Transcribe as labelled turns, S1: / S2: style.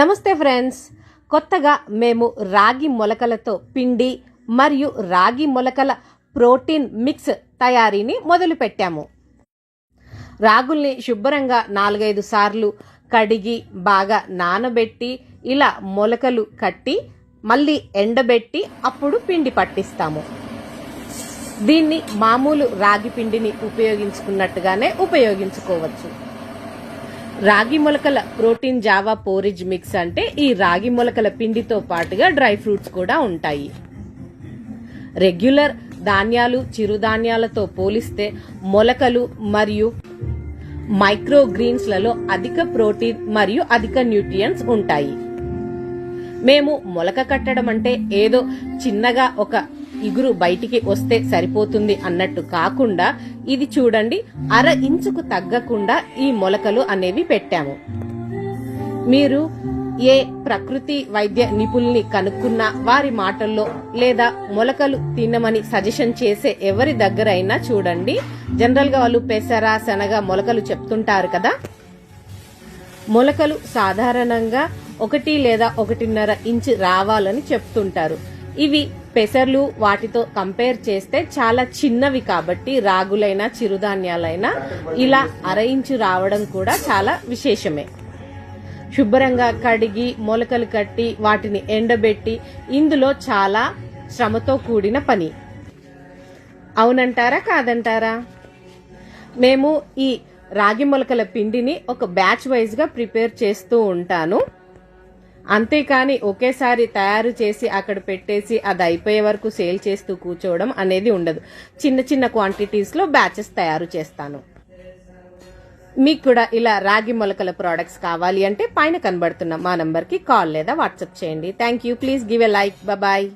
S1: నమస్తే ఫ్రెండ్స్. కొత్తగా మేము రాగి మొలకలతో పిండి మరియు రాగి మొలకల ప్రోటీన్ మిక్స్ తయారీని మొదలుపెట్టాము. రాగుల్ని శుభ్రంగా నాలుగైదు సార్లు కడిగి బాగా నానబెట్టి ఇలా మొలకలు కట్టి మళ్ళీ ఎండబెట్టి అప్పుడు పిండి పట్టిస్తాము. దీన్ని మామూలు రాగి పిండిని ఉపయోగించుకున్నట్టుగానే ఉపయోగించుకోవచ్చు. రాగి మొలకల ప్రోటీన్ జావా పోరిజ్ మిక్స్ అంటే ఈ రాగి మొలకల పిండితో పాటుగా డ్రై ఫ్రూట్స్ కూడా ఉంటాయి. రెగ్యులర్ ధాన్యాలు చిరుధాన్యాలతో పోలిస్తే మొలకలు మరియు మైక్రో గ్రీన్స్లలో అధిక ప్రోటీన్ మరియు అధిక న్యూట్రియన్స్ ఉంటాయి. మేము మొలక కట్టడం అంటే ఏదో చిన్నగా ఒక ఇగురు బయటికి వస్తే సరిపోతుంది అన్నట్టు కాకుండా ఇది చూడండి అర ఇంచుకు తగ్గకుండా ఈ మొలకలు అనేవి పెట్టాము. మీరు ఏ ప్రకృతి వైద్య నిపుణుల్ని కనుక్కున్నా వారి మాటల్లో లేదా మొలకలు తినమని సజెషన్ చేసే ఎవరి దగ్గరైనా చూడండి. జనరల్గా వాళ్ళు పెసర శనగ మొలకలు చెప్తుంటారు కదా. మొలకలు సాధారణంగా ఒకటి లేదా ఒకటిన్నర ఇంచు రావాలని చెప్తుంటారు. ఇవి పెసర్లు వాటితో కంపేర్ చేస్తే చాలా చిన్నవి కాబట్టి రాగులైనా చిరుధాన్యాలైనా ఇలా అరయించు రావడం కూడా చాలా విశేషమే. శుభ్రంగా కడిగి మొలకలు కట్టి వాటిని ఎండబెట్టి ఇందులో చాలా శ్రమతో కూడిన పని. అవునంటారా కాదంటారా? మేము ఈ రాగి మొలకల పిండిని ఒక బ్యాచ్ వైజ్గా ప్రిపేర్ చేస్తూ ఉంటాను. అంతేకాని ఒకేసారి తయారు చేసి అక్కడ పెట్టేసి అది అయిపోయే వరకు సేల్ చేస్తూ కూర్చోవడం అనేది ఉండదు. చిన్న చిన్న క్వాంటిటీస్లో బ్యాచెస్ తయారు చేస్తాను. మీకు కూడా ఇలా రాగి మొలకల ప్రోడక్ట్స్ కావాలి అంటే పైన కనబడుతున్న మా నంబర్కి కాల్ లేదా వాట్సాప్ చేయండి. Thank you please give a like bye